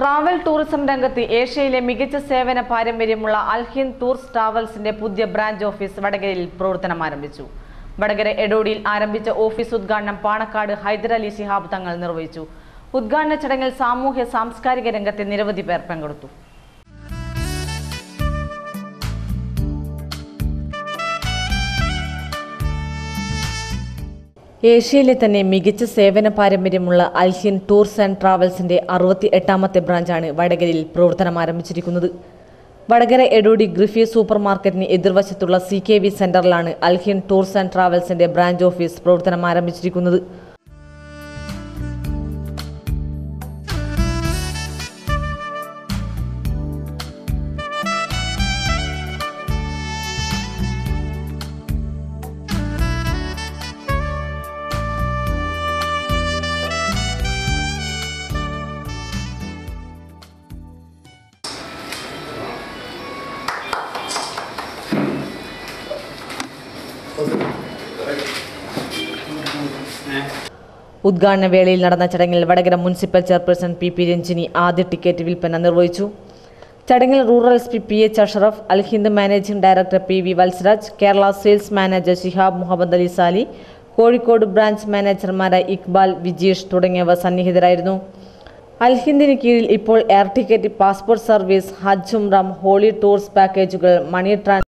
Travel tourism രംഗത്ത് ഏഷ്യയിലെ മികച്ച സേവന പാരമ്പര്യമുള്ള അൽഹിൻ ടൂർസ് ട്രാവൽസിന്റെ പുതിയ ബ്രാഞ്ച് ഓഫീസ് വടകരയിൽ പ്രവർത്തനം ആരംഭിച്ചു. വടകര എടോടിയിൽ ആരംഭിച്ച ഓഫീസ് ഉദ്ഘാടനം പാണക്കാട് ഹൈദരലി ശിഹാബ് തങ്ങൾ നിർവഹിച്ചു. ഉദ്ഘാടന ചടങ്ങിൽ സാമൂഹ്യ സാംസ്കാരിക രംഗത്തെ നിരവധി പേർ പങ്കെടുത്തു. ഏഷ്യയിലെ തന്നെ മികച്ച സേവന പാരമ്പര്യമുള്ള അൽഹിൻ ടൂർസ് ആൻഡ് ട്രാവൽസിന്റെ അറുപത്തി എട്ടാമത്തെ ബ്രാഞ്ചാണ് വടകരയിൽ പ്രവർത്തനം ആരംഭിച്ചിരിക്കുന്നത്. വടകര എഡോഡി ഗ്രിഫി സൂപ്പർ മാർക്കറ്റിന് എതിർവശത്തുള്ള സി കെ വി സെന്ററിലാണ് അൽഹിൻ ടൂർസ് ആൻഡ് ട്രാവൽസിന്റെ ബ്രാഞ്ച് ഓഫീസ് പ്രവർത്തനം ആരംഭിച്ചിരിക്കുന്നത്. ഉദ്ഘാടന വേളയിൽ നടന്ന ചടങ്ങിൽ Vadakara municipal chairperson P P Ranjini ആദ്യ ടിക്കറ്റ് വിൽപ്പന നിർവഹിച്ചു. ചടങ്ങിൽ rural S P P H Ashraf Al Hind managing director P V Valsaraj Kerala sales manager Shihab Muhammad Ali Sali Kozhikode branch മാനേജർമാരായ Iqbal Vijeesh തുടങ്ങിയവർ സന്നിഹിതരായിരുന്നു. അൽഹിന്ദിന് കീഴിൽ ഇപ്പോൾ എയർ ടിക്കറ്റ് പാസ്പോർട്ട് സർവീസ് ഹജ്ജ് ഉംറം holy tours പാക്കേജുകൾ മണി ട്രാൻസ്